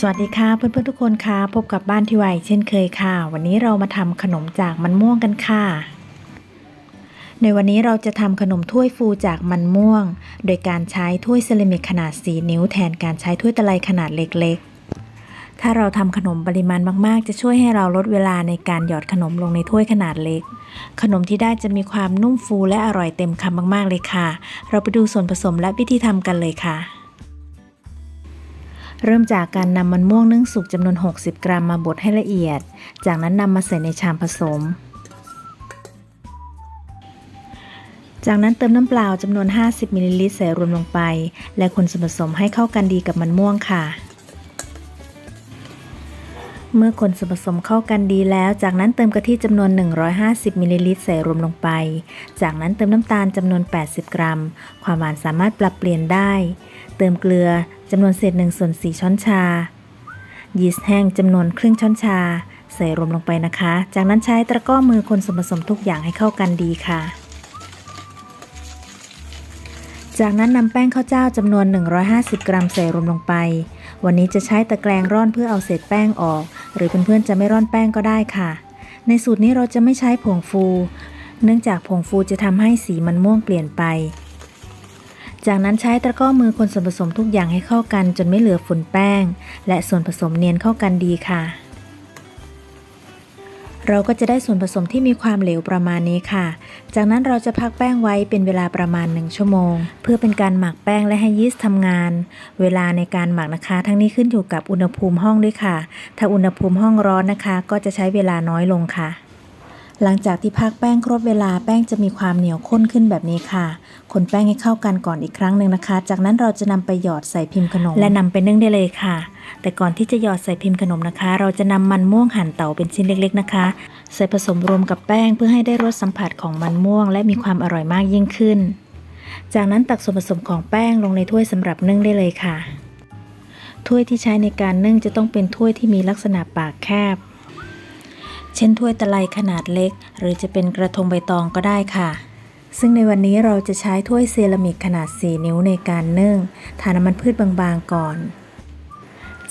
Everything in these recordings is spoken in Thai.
สวัสดีค่ะเพื่อนๆทุกคนค่ะพบกับบ้านที่ไวเช่นเคยค่ะ วันนี้เรามาทำขนมจากมันม่วงกันค่ะ ในวันนี้เราจะทำขนมถ้วยฟูจากมันม่วง โดยการใช้ถ้วยเซรามิกขนาด 4 นิ้วแทนการใช้ถ้วยตะไลขนาดเล็กๆ ถ้าเราทำขนมปริมาณมากๆ จะช่วยให้เราลดเวลาในการหยอดขนมลงในถ้วยขนาดเล็ก ขนมที่ได้จะมีความนุ่มฟูและอร่อยเต็มคำมากๆเลยค่ะ เราไปดูส่วนผสมและวิธีทำกันเลยค่ะ เริ่มจากการนำมันม่วงนึ่งสุกจำนวน 60 กรัมมาบดให้ละเอียด จากนั้นนำมาใส่ในชามผสม จากนั้นเติมน้ำเปล่าจำนวน 50มิลลิลิตรใส่รวมลงไป และคนส่วนผสมให้เข้ากันดีกับมันม่วงค่ะ เมื่อคนส่วนผสมเข้ากันดีแล้ว จากนั้นเติมกะทิจำนวน 150มิลลิลิตรใส่รวมลงไป จากนั้นเติมน้ำตาลจำนวน 80 กรัม ความหวานสามารถปรับเปลี่ยนได้ เติมเกลือจำนวนเศษ1ส่วน4ช้อนชา ยีสต์แห้งจำนวนครึ่งช้อนชา ใส่รวมลงไปนะคะ จากนั้นใช้ตะกร้อมือคนส่วนผสมทุกอย่างให้เข้ากันดีค่ะ จากนั้นนำแป้งข้าวเจ้าจำนวน 150 กรัมใส่รวมลงไป วันนี้จะใช้ตะแกรงร่อนเพื่อเอาเศษแป้งออก หรือเพื่อนๆจะไม่ร่อนแป้งก็ได้ค่ะ ในสูตรนี้เราจะไม่ใช้ผงฟู เนื่องจากผงฟูจะทำให้สีมันม่วงเปลี่ยนไป จากนั้นใช้ตะกร้อมือคนส่วนผสมทุกอย่างให้เข้ากันจนไม่เหลือฝุ่นแป้ง และส่วนผสมเนียนเข้ากันดีค่ะ เราก็จะได้ส่วนผสมที่มีความเหลวประมาณนี้ค่ะ จากนั้นเราจะพักแป้งไว้เป็นเวลาประมาณ 1 ชั่วโมง เพื่อเป็นการหมักแป้งและให้ยีสต์ทำงาน เวลาในการหมักนะคะ ทั้งนี้ขึ้นอยู่กับอุณหภูมิห้องด้วยค่ะ ถ้าอุณหภูมิห้องร้อนนะคะ ก็จะใช้เวลาน้อยลงค่ะ หลังจากที่พักแป้งครบเวลาแป้งจะมีความเหนียวข้นขึ้นแบบนี้ค่ะ คนแป้งให้เข้ากันก่อนอีกครั้งหนึ่งนะคะ จากนั้นเราจะนำไปหยอดใส่พิมพ์ขนม และนำไปนึ่งได้เลยค่ะ แต่ก่อนที่จะหยอดใส่พิมพ์ขนมนะคะ เราจะนำมันม่วงหั่นเต๋าเป็นชิ้นเล็ก ๆนะคะ ใส่ผสมรวมกับแป้งเพื่อให้ได้รสสัมผัสของมันม่วง และมีความอร่อยมากยิ่งขึ้น จากนั้นตักส่วนผสมของแป้งลงในถ้วยสำหรับนึ่งได้เลยค่ะ ถ้วยที่ใช้ในการนึ่งจะต้องเป็นถ้วยที่มีลักษณะปากแคบ เช่นถ้วยตะไลขนาดเล็ก หรือจะเป็นกระทงใบตองก็ได้ค่ะ ซึ่งในวันนี้เราจะใช้ถ้วยเซรามิกขนาด 4 นิ้วในการนึ่ง ทาน้ำมันพืชบางๆก่อน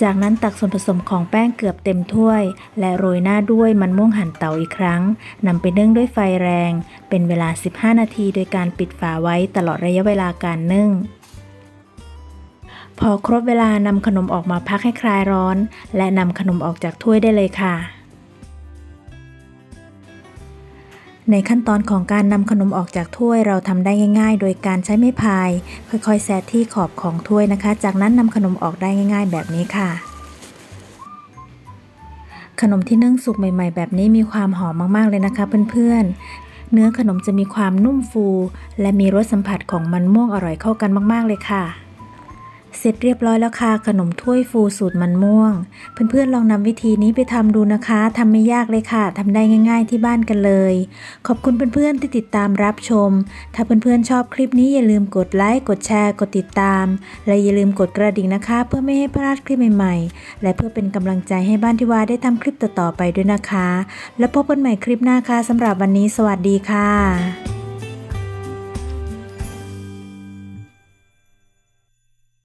จากนั้นตักส่วนผสมของแป้งเกือบเต็มถ้วย และโรยหน้าด้วยมันม่วงหั่นเตาอีกครั้งนำไปนึ่งด้วยไฟแรง เป็นเวลา 15 นาทีโดยการปิดฝาไว้ตลอดระยะเวลาการนึ่งพอครบเวลานำขนมออกมาพักให้คลายร้อน และนำขนมออกจากถ้วยได้เลยค่ะ ในขั้นตอนของการนำขนมออกจากถ้วยเราทำได้ง่าย ๆ โดยการใช้ไม้พาย ค่อยๆแซะที่ขอบของถ้วยนะคะ จากนั้นนำขนมออกได้ง่าย ๆ แบบนี้ค่ะ ขนมที่นึ่งสุกใหม่ ๆ แบบนี้มีความหอมมากๆเลยนะคะ เพื่อนๆ เนื้อขนมจะมีความนุ่มฟู และมีรสสัมผัสของมันม่วงอร่อยเข้ากันมากๆเลยค่ะ เสร็จเรียบร้อยแล้วค่ะขนมถ้วยฟูสูตรมันม่วง เพื่อนๆลองนำวิธีนี้ไปทำดูนะคะทำไม่ยากเลยค่ะทำได้ง่าย ๆ ที่บ้านกันเลย ขอบคุณเพื่อนๆที่ติดตามรับชม ถ้าเพื่อนๆชอบคลิปนี้อย่าลืมกดไลค์กดแชร์ กดติดตาม และอย่าลืมกดกระดิ่งนะคะ เพื่อไม่ให้พลาดคลิปใหม่ๆ และเพื่อเป็นกำลังใจให้บ้านที่วาได้ทำคลิปต่อๆไปด้วยนะคะ แล้วพบกันใหม่คลิปหน้าค่ะสำหรับวันนี้ สวัสดีค่ะ